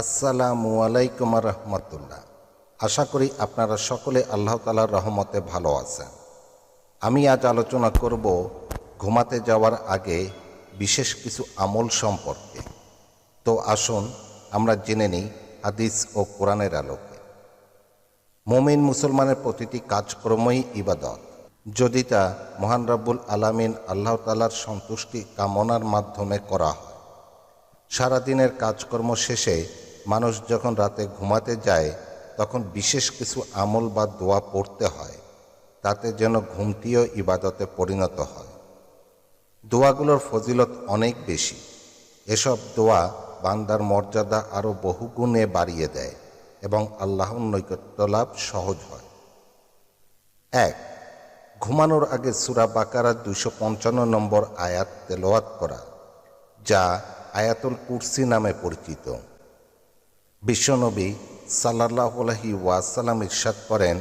আসসালামু আলাইকুম রহমতুল্লাহ। আশা করি আপনারা সকলে আল্লাহ তালার রহমতে ভালো আছেন। আমি আজ আলোচনা করব ঘুমাতে যাওয়ার আগে বিশেষ কিছু আমল সম্পর্কে। তো আসুন, আমরা জেনে নিই হাদিস ও কোরআনের আলোকে। মোমিন মুসলমানের প্রতিটি কাজকর্মই ইবাদত। যদি তা মহান রাব্বুল আলামিন আল্লাহ তালার সন্তুষ্টি কামনার মাধ্যমে করা হয়। সারাদিনের কাজকর্ম শেষে মানুষ যখন রাতে ঘুমাতে যায়, তখন বিশেষ কিছু আমল বা দোয়া পড়তে হয়, তাতে যেন ঘুমটিও ইবাদতে পরিণত হয়। দোয়াগুলোর ফজিলত অনেক বেশি। এসব দোয়া বান্দার মর্যাদা আরও বহুগুণে বাড়িয়ে দেয় এবং আল্লাহর নৈকট্য লাভ সহজ হয়। এক, ঘুমানোর আগে সুরা বাকারা দুইশো পঞ্চান্ন নম্বর আয়াত তেলোয়াত করা, যা আয়াতুল কুরসি নামে পরিচিত। বিশ্বনবী সাল্লাহ আলহি ওয়াসাল্লাম ইরশাদ করেন,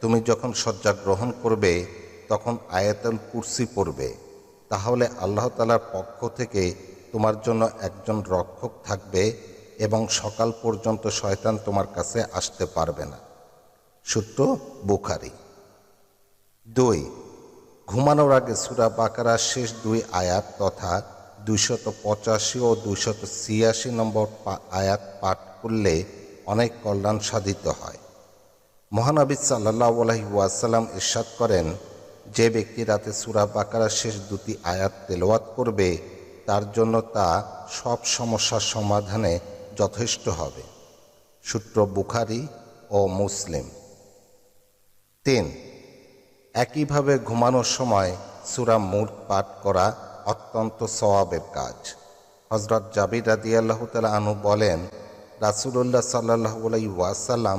তুমি যখন শয্যা গ্রহণ করবে, তখন আয়াতুল কুরসি পড়বে। তাহলে আল্লাহ তালার পক্ষ থেকে তোমার জন্য একজন রক্ষক থাকবে এবং সকাল পর্যন্ত শয়তান তোমার কাছে আসতে পারবে না। সূত্র বুখারি। দুই, ঘুমানোর আগে সুরা বাকারার শেষ দুই আয়াত তথা দুইশত পঁচাশি ও দুইশত ছিয়াশি নম্বর আয়াত পাঠ করলে অনেক কল্যাণ সাধিত হয়। মহানবী সাল্লাহ আলহি ইরশাদ করেন, যে ব্যক্তি রাতে সুরা বাকারার শেষ দুটি আয়াত তেলাওয়াত করবে, তার জন্য তা সব সমস্যার সমাধানে যথেষ্ট হবে। সূত্র বুখারি ও মুসলিম। তিন, একইভাবে ঘুমানোর সময় সুরা মুল্ক পাঠ করা অত্যন্ত সওয়াবের কাজ। হজরত জাবির রাদি আল্লাহ তালা আনু বলেন রাসুল্লাহ সাল্লাহ ওয়াসাল্লাম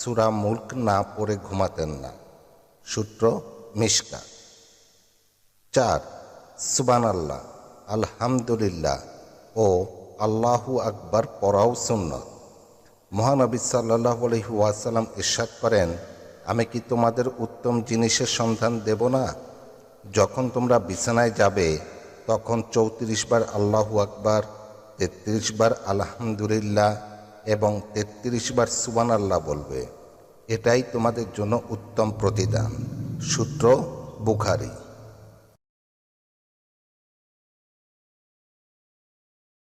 সুরা মুল্ক না পড়ে ঘুমাতেন না। সূত্র মিশকা। চার সুবান আল্লাহ আলহামদুলিল্লাহ ও আল্লাহু আকবার পড়াও সুন্নত। মহানবী সাল্লাহ আলহি ওয়াসাল্লাম ইরশাদ করেন, আমি কি তোমাদের উত্তম জিনিসের সন্ধান দেব না? যখন তোমরা বিছানায় যাবে, তখন চৌত্রিশ বার আল্লাহু আকবার, তেত্রিশ বার আলহামদুলিল্লাহ এবং তেত্রিশ বার সুবান আল্লাহ বলবে এটাই তোমাদের জন্য উত্তম প্রতিদান। সূত্র বুখারি।